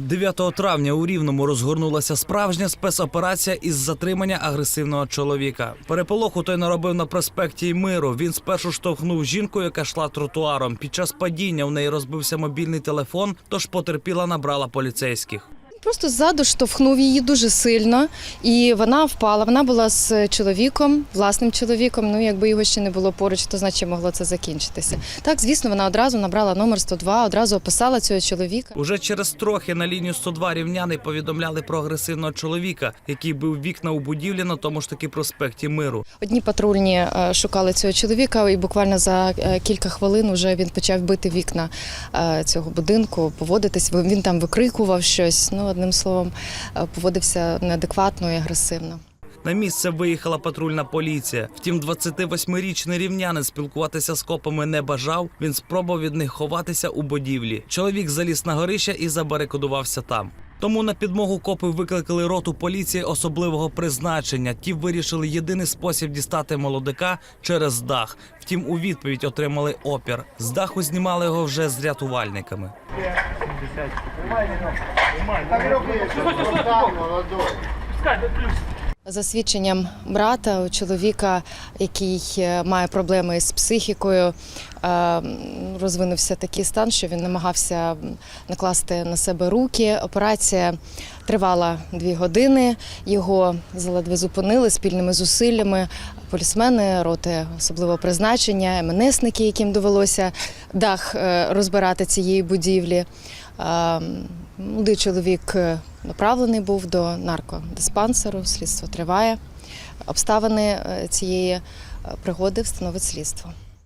9 травня у Рівному розгорнулася справжня спецоперація із затримання агресивного чоловіка. Переполоху той наробив на проспекті Миру. Він спершу штовхнув жінку, яка йшла тротуаром. Під час падіння в неї розбився мобільний телефон, тож потерпіла набрала поліцейських. Просто ззаду штовхнув її дуже сильно, і вона впала. Вона була з чоловіком, власним чоловіком. Ну, якби його ще не було поруч, то значить могло це закінчитися. Так, звісно, вона одразу набрала номер 102, одразу описала цього чоловіка. Уже через трохи на лінію 102 рівняни повідомляли про агресивного чоловіка, який бив вікна у будівлі на тому ж таки проспекті Миру. Одні патрульні е, шукали цього чоловіка, і буквально за е, кілька хвилин вже він почав бити вікна е, цього будинку, поводитись. Він там викрикував щось. Ну, одним словом, е, поводився неадекватно і агресивно. На місце виїхала патрульна поліція. Втім, 28-річний рівнянин спілкуватися з копами не бажав. Він спробував від них ховатися у будівлі. Чоловік заліз на горище і забарикадувався там. Тому на підмогу копи викликали роту поліції особливого призначення. Ті вирішили єдиний спосіб дістати молодика через дах. Втім, у відповідь отримали опір. З даху знімали його вже з рятувальниками. За свідченням брата, у чоловіка, який е, має проблеми з психікою, е, розвинувся такий стан, що він намагався накласти на себе руки. Операція тривала дві години. Його заледве зупинили спільними зусиллями. Полісмени, роти особливого призначення, МНСники, яким довелося дах е, розбирати цієї будівлі. Е, Молодий чоловік е, направлений був до наркодиспансеру, слідство триває. Обставини цієї пригоди встановить слідство.